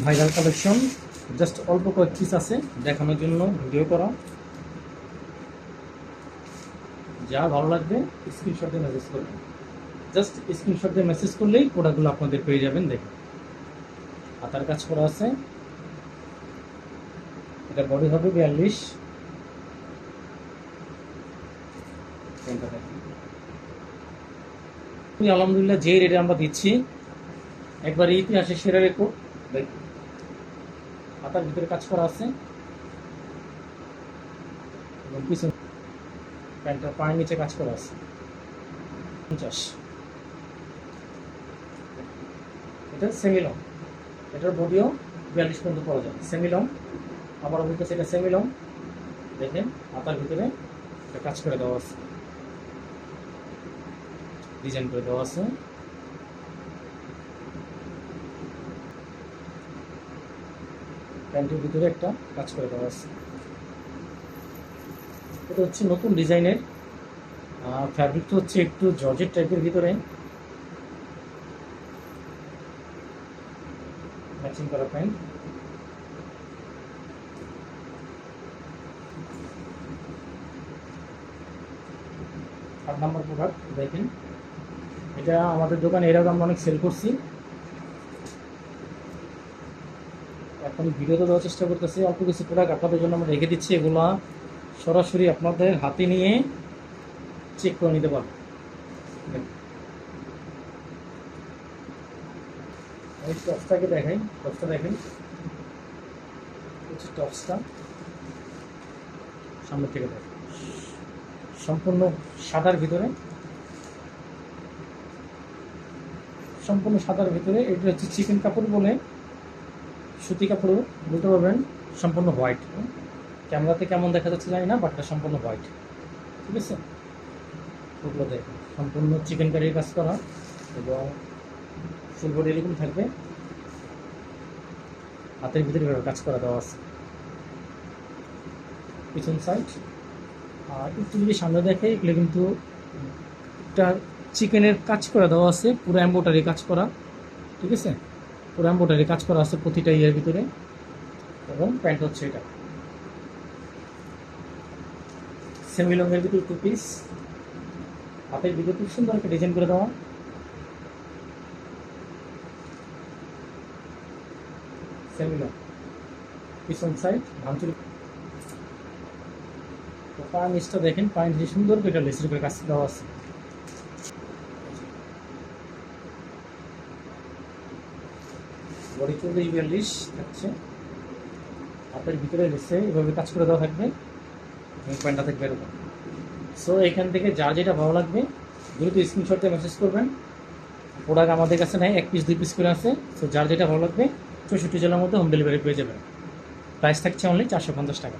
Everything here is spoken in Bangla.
Viral collection. জাস্ট অল্প কয়েক পিস আছে, দেখানোর জন্য ভিডিও করা। যা ভালো লাগবে স্ক্রিনশট দিয়ে মেসেজ করবেন জাস্ট স্ক্রিনশট দিয়ে মেসেজ করলেই প্রোডাক্টগুলো আপনাদের পেয়ে যাবেন দেখুন হাতার কাজ করা আছে। এটা বডি হবে বিয়াল্লিশ। আলহামদুলিল্লাহ, যে রেটে আমরা দিচ্ছি, একবার ইতিহাসে সেরা রেকর্ড হাতার ভিতরে কাজ করা আছে। এবং পিছন প্যান্টের পায়ের নিচে কাজ করা আছে। পঞ্চাশ। এটা সেমিলং এটার বডিও বিয়াল্লিশ পর্যন্ত পাওয়া যায় সেমিলং আবার বলতেছে এটা সেমিলং দেখেন হাতার ভিতরে কাজ করে দেওয়া আছে। ডিজাইন করে দেওয়া আছে। প্যান্টের ভিতরে একটা কাজ করে দেওয়া আছে। এটা হচ্ছে নতুন ডিজাইনের। ফ্যাব্রিকটা হচ্ছে একটু জর্জেট টাইপের ভিতরে। ম্যাচিং করা প্যান্ট। আট নাম্বার প্রোডাক্ট দেখেন। এটা আমাদের দোকানে এর আগে আমরা অনেক সেল করছি। এখন ভিডিওতে দেওয়ার চেষ্টা করতেছি। অল্প কিছু প্রোডাক্ট আপনাদের জন্য আমরা রেখে দিচ্ছি, এগুলা সরাসরি আপনাদের হাতে নিয়ে চেক করে নিতে পারবেন। এই টপসটাকে দেখাই, টপসটা দেখেন। হচ্ছে টপসটা সামনে থেকে দেখেন। সম্পূর্ণ সাদার ভিতরে, সম্পূর্ণ সাদার ভিতরে, এটা হচ্ছে চিকেন কাপড় বলে সুতি কাপড় বলতে পারবেন? সম্পূর্ণ হোয়াইট। ক্যামেরাতে কেমন দেখা যাচ্ছে জানি না বাটটা সম্পূর্ণ হোয়াইট। ঠিক আছে? ওগুলো দেখুন। সম্পূর্ণ চিকেন কারির কাজ করা এবং ফুল বডি এরকম থাকবে। হাতের ভিতরে কাজ করা দেওয়া আছে। পিছন সাইড আর একটু যদি সামনে দেখে, এগুলো কিন্তু একটা চিকেনের কাজ করা দেওয়া আছে, পুরো এম্বোটারি কাজ করা। ঠিক আছে? পুরো এম্বোটারি কাজ করা আছে প্রতিটা ইয়ের ভিতরে। এবং প্যান্ট হচ্ছে এটা। সেমি লংয়ের ভিতরে টু পিস হাতের ভিতরে খুব সুন্দর একটা ডিজাইন করে দেওয়া। সেমি লং পিছন সাইড ভাঙচুরি তো পা নিচটা দেখেন পা নিচে সুন্দর করে একটা লেসের করে কাজ দেওয়া আছে। বডি চল্লিশ বিয়াল্লিশ থাকছে হাতের ভিতরে রেসে এভাবে কাজ করে দেওয়া থাকবে প্যান্টটা থাকবে এরকম। সো এখান থেকে যা যেটা ভালো লাগবে, দ্রুত স্ক্রিনশটে মেসেজ করবেন। প্রোডাক্ট আমাদের কাছে নেয় এক পিস দুই পিস করে আছে। সো যার যেটা ভালো লাগবে, চৌষট্টি জেলার মধ্যে হোম ডেলিভারি পেয়ে যাবেন। প্রাইস থাকছে অনলি চারশো পঞ্চাশ টাকা।